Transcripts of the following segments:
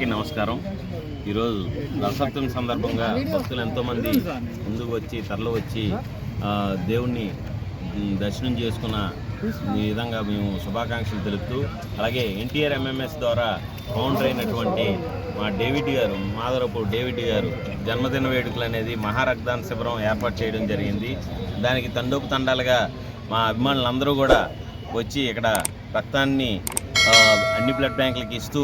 అందరికీ నమస్కారం. ఈరోజు రథసప్తమి సందర్భంగా భక్తులు ఎంతోమంది ముందుకు వచ్చి తరలి వచ్చి దేవుణ్ణి దర్శనం చేసుకున్న ఈ విధంగా మేము శుభాకాంక్షలు తెలుపుతూ అలాగే ఎన్టీఆర్ ఎంఎంఎస్ ద్వారా ఫౌండర్ అయినటువంటి మా డేవిడ్ గారు మాధవరపు డేవిడ్ గారు జన్మదిన వేడుకలు అనేది మహారక్తాన్ శిబిరం ఏర్పాటు చేయడం జరిగింది. దానికి తండోపు తండాలుగా మా అభిమానులందరూ కూడా వచ్చి ఇక్కడ రక్తాన్ని అన్ని బ్లడ్ బ్యాంకులకి ఇస్తూ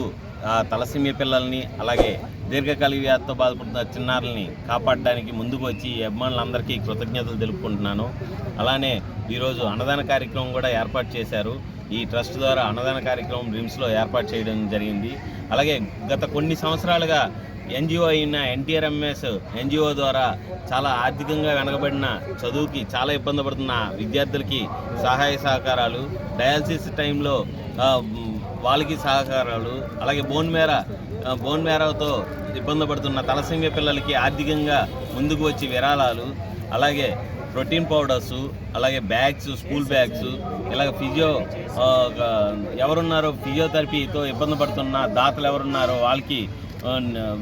తలసిమి పిల్లల్ని అలాగే దీర్ఘకాలిక వ్యాధితో బాధపడుతున్న చిన్నారుల్ని కాపాడడానికి ముందుకు వచ్చి ఈ అభిమానులందరికీ కృతజ్ఞతలు తెలుపుకుంటున్నాను. అలానే ఈరోజు అన్నదాన కార్యక్రమం కూడా ఏర్పాటు చేశారు. ఈ ట్రస్ట్ ద్వారా అన్నదాన కార్యక్రమం రిమ్స్లో ఏర్పాటు చేయడం జరిగింది. అలాగే గత కొన్ని సంవత్సరాలుగా ఎన్జిఓ అయిన ఎన్టీఆర్ఎంఎస్ ఎన్జిఓ ద్వారా చాలా ఆర్థికంగా వెనకబడిన చదువుకి చాలా ఇబ్బంది పడుతున్న విద్యార్థులకి సహాయ సహకారాలు డయాలసిస్ టైంలో వాళ్ళకి సహకారాలు అలాగే బోన్ మేర బోన్ మేరతో ఇబ్బంది పడుతున్న తలసీమియా పిల్లలకి ఆర్థికంగా ముందుకు వచ్చి విరాళాలు అలాగే ప్రోటీన్ పౌడర్స్ అలాగే బ్యాగ్స్ స్కూల్ బ్యాగ్స్ ఇలాగ ఫిజియో ఎవరున్నారో ఫిజియోథెరపీతో ఇబ్బంది పడుతున్న దాతలు ఎవరున్నారో వాళ్ళకి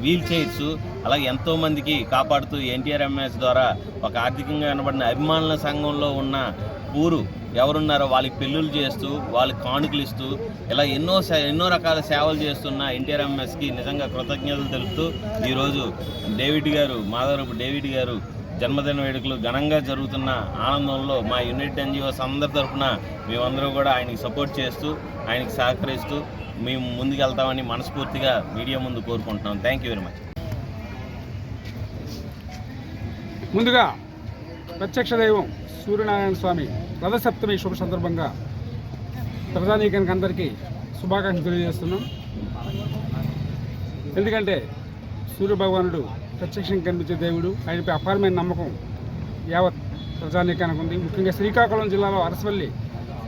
వీల్ చైర్స్ అలాగే ఎంతో మందికి కాపాడుతూ ఎన్టీఆర్ఎంఎస్ ద్వారా ఒక ఆర్థికంగా కనబడిన అభిమానుల సంఘంలో ఉన్న ఊరు ఎవరున్నారో వాళ్ళకి పెళ్ళిళ్ళు చేస్తూ వాళ్ళకి కానుకలు ఇస్తూ ఇలా ఎన్నో ఎన్నో రకాల సేవలు చేస్తున్న ఎన్టీఆర్ఎంఎస్కి నిజంగా కృతజ్ఞతలు తెలుపుతూ ఈరోజు డేవిడ్ గారు మాధవరపు డేవిడ్ గారు జన్మదిన వేడుకలు ఘనంగా జరుగుతున్న ఆనందంలో మా యునైటెడ్ ఎన్జిఓస్ అందరి తరఫున మేమందరూ కూడా ఆయనకి సపోర్ట్ చేస్తూ ఆయనకి సహకరిస్తూ మేము ముందుకెళ్తామని మనస్ఫూర్తిగా మీడియా ముందు కోరుకుంటున్నాం. థ్యాంక్ యూ వెరీ మచ్ ముందుగా ప్రత్యక్ష దైవం సూర్యనారాయణ స్వామి రథసప్తమి శుభ సందర్భంగా ప్రజానీకానికి అందరికీ శుభాకాంక్షలు తెలియజేస్తున్నాం. ఎందుకంటే సూర్యభగవానుడు ప్రత్యక్షంగా కనిపించే దేవుడు. ఆయనపై అపారమైన నమ్మకం యావత్ ప్రజానీకానికి ఉంది. ముఖ్యంగా శ్రీకాకుళం జిల్లాలో అరసవల్లి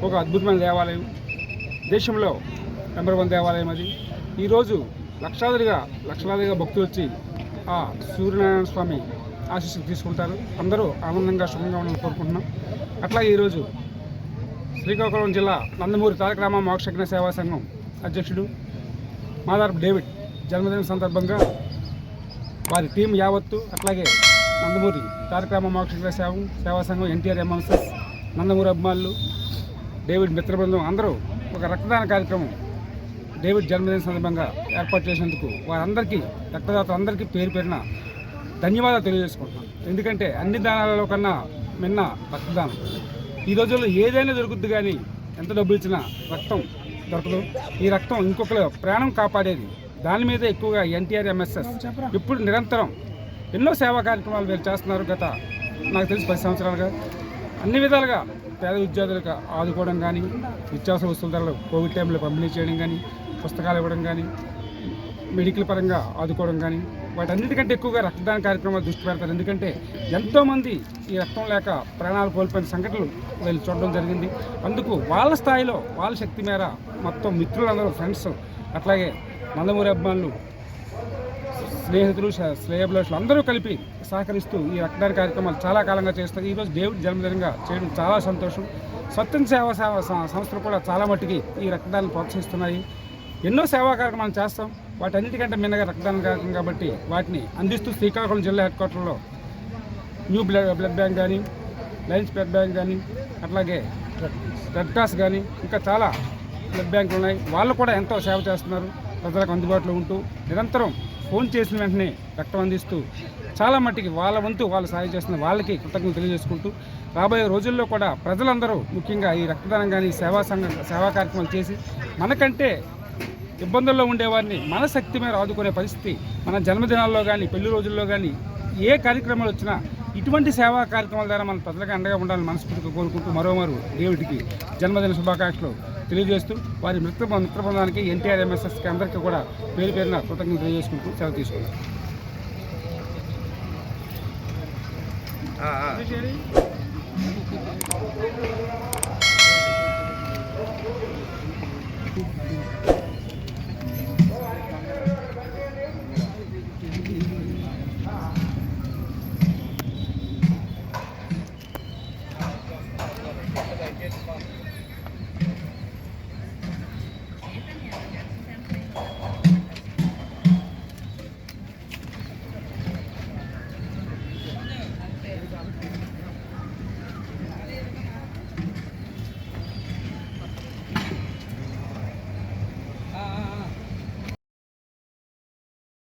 ఒక అద్భుతమైన దేవాలయం. దేశంలో నెంబర్ వన్ దేవాలయం అది. ఈరోజు లక్షాదిగా లక్షలాదిగా భక్తులు వచ్చి ఆ సూర్యనారాయణ స్వామి ఆశీస్సులు తీసుకుంటారు. అందరూ ఆనందంగా సుఖంగా ఉండాలని కోరుకుంటున్నాం. అట్లాగే ఈరోజు శ్రీకాకుళం జిల్లా నందమూరి తారక రామ మోక్షజ్ఞ సేవా సంఘం అధ్యక్షుడు మాదార్ డేవిడ్ జన్మదిన సందర్భంగా వారి టీం యావత్తు అట్లాగే నందమూరి తారక రామ మోక్షజ్ఞ సేవ సేవా సంఘం ఎన్టీఆర్ ఎంఎంఎస్ఎస్ నందమూరి అభిమానులు డేవిడ్ మిత్రబృందం అందరూ ఒక రక్తదాన కార్యక్రమం డేవిడ్ జన్మదిన సందర్భంగా ఏర్పాటు చేసినందుకు వారందరికీ రక్తదాత అందరికీ పేరు పేరున ధన్యవాదాలు తెలియజేసుకుంటున్నాను. ఎందుకంటే అన్ని దానాలలో కన్నా మిన్న రక్తదానం. ఈ రోజుల్లో ఏదైనా దొరుకుద్ది కానీ ఎంత డబ్బు ఇచ్చినా రక్తం దొరకదు. ఈ రక్తం ఇంకొకరు ప్రాణం కాపాడేది. దాని మీద ఎక్కువగా ఎన్టీఆర్ ఎంఎస్ఎస్ ఇప్పుడు నిరంతరం ఎన్నో సేవా కార్యక్రమాలు వీళ్ళు చేస్తున్నారు గత నాకు తెలిసి పది సంవత్సరాలుగా. అన్ని విధాలుగా పేద విద్యార్థులకు ఆదుకోవడం కానీ నిత్యావసర వస్తువుల ధరలు కోవిడ్ టైంలో పంపిణీ చేయడం కానీ పుస్తకాలు ఇవ్వడం కానీ మెడికల్ పరంగా ఆదుకోవడం కానీ వాటన్నిటికంటే ఎక్కువగా రక్తదాన కార్యక్రమాలు దృష్టి పెడతారు. ఎందుకంటే ఎంతోమంది ఈ రక్తం లేక ప్రాణాలు కోల్పోయిన సంఘటనలు వీళ్ళు చూడడం జరిగింది. అందుకు వాళ్ళ స్థాయిలో వాళ్ళ శక్తి మేర మొత్తం మిత్రులందరూ ఫ్రెండ్స్ అట్లాగే నందమూరి అభిమానులు స్నేహితులు శ- శ్రేయభిలాషులు అందరూ కలిపి సహకరిస్తూ ఈ రక్తదాన కార్యక్రమాలు చాలా కాలంగా చేస్తారు ఈరోజు దేవుడి జన్మదినంగా చేయడం చాలా సంతోషం. స్వతంత్ర సేవా సేవ సంస్థలు కూడా చాలా మట్టుకి ఈ రక్తదానం ప్రోత్సహిస్తున్నాయి. ఎన్నో సేవా కార్యక్రమాలు చేస్తాం. వాటన్నిటికంటే మిన్నగా రక్తదాన కార్యక్రమం కాబట్టి వాటిని అందిస్తూ శ్రీకాకుళం జిల్లా హెడ్ క్వార్టర్లో న్యూ బ్లడ్ బ్లడ్ బ్యాంక్ కానీ లయన్స్ బ్లడ్ బ్యాంక్ కానీ అట్లాగే రెడ్ క్రాస్ కానీ ఇంకా చాలా బ్లడ్ బ్యాంకులు ఉన్నాయి. వాళ్ళు కూడా ఎంతో సేవ చేస్తున్నారు. ప్రజలకు అందుబాటులో ఉంటూ నిరంతరం ఫోన్ చేసిన వెంటనే రక్తం అందిస్తూ చాలా మట్టికి వాళ్ళ వంతు వాళ్ళు సాయం చేస్తున్న వాళ్ళకి కృతజ్ఞతలు తెలియజేసుకుంటూ రాబోయే రోజుల్లో కూడా ప్రజలందరూ ముఖ్యంగా ఈ రక్తదానం కానీ సేవా సంఘ సేవా కార్యక్రమాలు చేసి మనకంటే ఇబ్బందుల్లో ఉండేవారిని మన శక్తి మీద ఆదుకునే పరిస్థితి మన జన్మదినాల్లో కానీ పెళ్ళి రోజుల్లో కానీ ఏ కార్యక్రమాలు వచ్చినా ఇటువంటి సేవా కార్యక్రమాల ద్వారా మన ప్రజలకు అండగా ఉండాలని మనస్ఫూర్తిగా కోరుకుంటూ మరోమారు దేవుడికి జన్మదిన శుభాకాంక్షలు తెలియజేస్తూ వారి మృత మృత బృందానికి ఎన్టీఆర్ ఎంఎస్ఎస్కి అందరికీ కూడా పేరు పేరున కృతజ్ఞతలు తెలియజేసుకుంటూ సెలవు తీసుకున్నారు